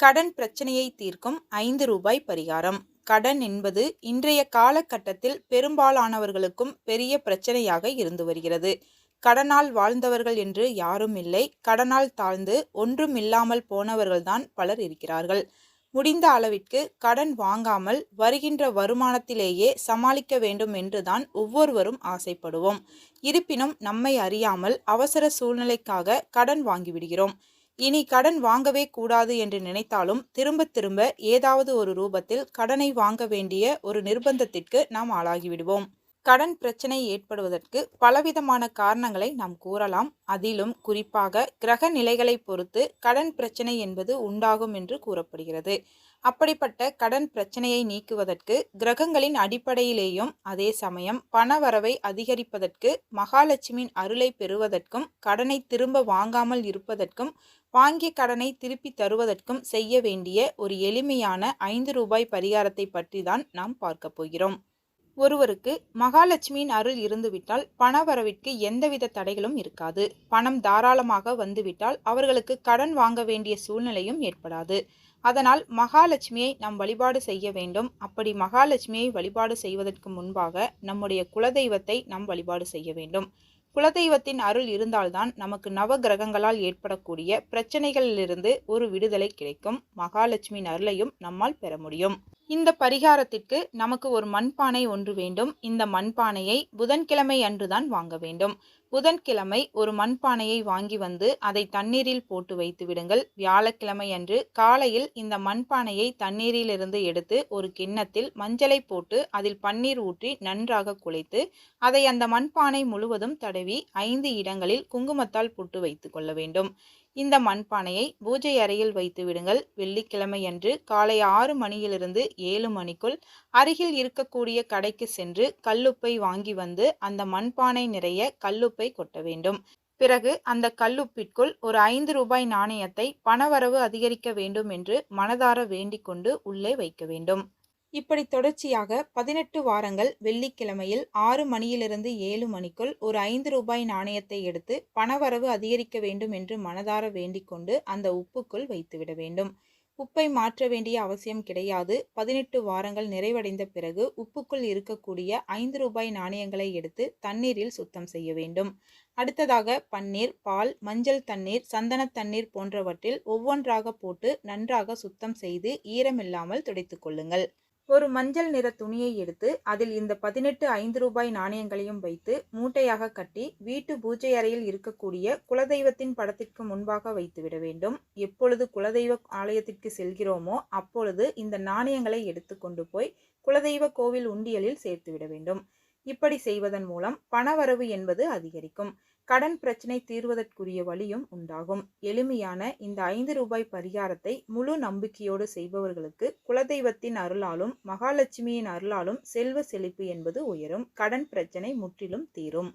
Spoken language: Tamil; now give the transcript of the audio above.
கடன் பிரச்சனையை தீர்க்கும் ஐந்து ரூபாய் பரிகாரம். கடன் என்பது இன்றைய காலகட்டத்தில் பெரும்பாலானவர்களுக்கும் பெரிய பிரச்சனையாக இருந்து வருகிறது. கடனால் வாழ்ந்தவர்கள் என்று யாரும் இல்லை. கடனால் தாழ்ந்து ஒன்றும் இல்லாமல் போனவர்கள்தான் பலர் இருக்கிறார்கள். முடிந்த அளவிற்கு கடன் வாங்காமல் வருகின்ற வருமானத்திலேயே சமாளிக்க வேண்டும் என்றுதான் ஒவ்வொருவரும் ஆசைப்படுவோம். இருப்பினும் நம்மை அறியாமல் அவசர சூழ்நிலைக்காக கடன் வாங்கிவிடுகிறோம். இனி கடன் வாங்கவே கூடாது என்று நினைத்தாலும் திரும்ப திரும்ப ஏதாவது ஒரு ரூபத்தில் கடனை வாங்க வேண்டிய ஒரு நிர்பந்தத்திற்கு நாம் ஆளாகிவிடுவோம். கடன் பிரச்சனை ஏற்படுவதற்கு பலவிதமான காரணங்களை நாம் கூறலாம். அதிலும் குறிப்பாக கிரக நிலைகளை பொறுத்து கடன் பிரச்சனை என்பது உண்டாகும் என்று கூறப்படுகிறது. அப்படிப்பட்ட கடன் பிரச்சனையை நீக்குவதற்கு கிரகங்களின் அடிப்படையிலேயும் அதே சமயம் பணவரவை அதிகரிப்பதற்கு மகாலட்சுமியின் அருளை பெறுவதற்கும் கடனை திரும்ப வாங்காமல் இருப்பதற்கும் வாங்கிய கடனை திருப்பி தருவதற்கும் செய்ய வேண்டிய ஒரு எளிமையான ஐந்து ரூபாய் பரிகாரத்தை பற்றி தான் நாம் பார்க்க போகிறோம். ஒருவருக்கு மகாலட்சுமியின் அருள் இருந்துவிட்டால் பணவரவிற்கு எந்தவித தடைகளும் இருக்காது. பணம் தாராளமாக வந்துவிட்டால் அவர்களுக்கு கடன் வாங்க வேண்டிய சூழ்நிலையும் ஏற்படாது. அதனால் மகாலட்சுமியை நாம் வழிபாடு செய்ய வேண்டும். அப்படி மகாலட்சுமியை வழிபாடு செய்வதற்கு முன்பாக நம்முடைய குலதெய்வத்தை நாம் வழிபாடு செய்ய வேண்டும். குலதெய்வத்தின் அருள் இருந்தால்தான் நமக்கு நவ கிரகங்களால் ஏற்படக்கூடிய பிரச்சனைகளிலிருந்து ஒரு விடுதலை கிடைக்கும். மகாலட்சுமியின் அருளையும் நம்மால் பெற முடியும். இந்த பரிகாரத்திற்கு நமக்கு ஒரு மண்பானை ஒன்று வேண்டும். இந்த மண்பானையை புதன்கிழமை அன்றுதான் வாங்க வேண்டும். புதன்கிழமை ஒரு மண்பானையை வாங்கி வந்து அதை தண்ணீரில் போட்டு வைத்து விடுங்கள். வியாழக்கிழமை அன்று காலையில் இந்த மண்பானையை தண்ணீரிலிருந்து எடுத்து ஒரு கிண்ணத்தில் மஞ்சளை போட்டு அதில் பன்னீர் ஊற்றி நன்றாக குழைத்து அதை அந்த மண்பானை முழுவதும் தடவி ஐந்து இடங்களில் குங்குமத்தால் போட்டு வைத்து கொள்ள வேண்டும். இந்த மண்பானையை பூஜை அறையில் வைத்து விடுங்கள். வெள்ளிக்கிழமை அன்று காலை ஆறு மணியிலிருந்து ஏழு மணிக்குள் அருகில் இருக்கக்கூடிய கடைக்கு சென்று கல்லுப்பை வாங்கி வந்து அந்த மண்பானை நிறைய கல்லுப்பை கொட்ட வேண்டும். பிறகு அந்த கல்லுப்பிற்குள் ஒரு ஐந்து ரூபாய் நாணயத்தை பணவரவு அதிகரிக்க வேண்டும் என்று மனதார வேண்டிக் கொண்டு உள்ளே வைக்க வேண்டும். இப்படி தொடர்ச்சியாக பதினெட்டு வாரங்கள் வெள்ளிக்கிழமையில் ஆறு மணியிலிருந்து ஏழு மணிக்குள் ஒரு ஐந்து ரூபாய் நாணயத்தை எடுத்து பணவரவு அதிகரிக்க வேண்டும் என்று மனதார வேண்டிக்கொண்டு அந்த உப்புக்குள் வைத்துவிட வேண்டும். உப்பை மாற்ற வேண்டிய அவசியம் கிடையாது. பதினெட்டு வாரங்கள் நிறைவடைந்த பிறகு உப்புக்குள் இருக்கக்கூடிய ஐந்து ரூபாய் நாணயங்களை எடுத்து தண்ணீரில் சுத்தம் செய்ய வேண்டும். அடுத்ததாக பன்னீர் பால் மஞ்சள் தண்ணீர் சந்தன தண்ணீர் போன்றவற்றில் ஒவ்வொன்றாக போட்டு நன்றாக சுத்தம் செய்து ஈரமில்லாமல் துடைத்து கொள்ளுங்கள். ஒரு மஞ்சள் நிற துணியை எடுத்து அதில் இந்த பதினெட்டு ஐந்து ரூபாய் நாணயங்களையும் வைத்து மூட்டையாக கட்டி வீட்டு பூஜை அறையில் இருக்கக்கூடிய குலதெய்வத்தின் படத்திற்கு முன்பாக வைத்துவிட வேண்டும். எப்பொழுது குலதெய்வ ஆலயத்திற்கு செல்கிறோமோ அப்பொழுது இந்த நாணயங்களை எடுத்து கொண்டு போய் குலதெய்வ கோவில் உண்டியலில் சேர்த்துவிட வேண்டும். இப்படி செய்வதன் மூலம் பணவரவு என்பது அதிகரிக்கும். கடன் பிரச்சனை தீர்வதற்குரிய வழியும் உண்டாகும். எளிமையான இந்த ஐந்து ரூபாய் பரிகாரத்தை முழு நம்பிக்கையோடு செய்பவர்களுக்கு குலதெய்வத்தின் அருளாலும் மகாலட்சுமியின் அருளாலும் செல்வ செழிப்பு என்பது உயரும். கடன் பிரச்சனை முற்றிலும் தீரும்.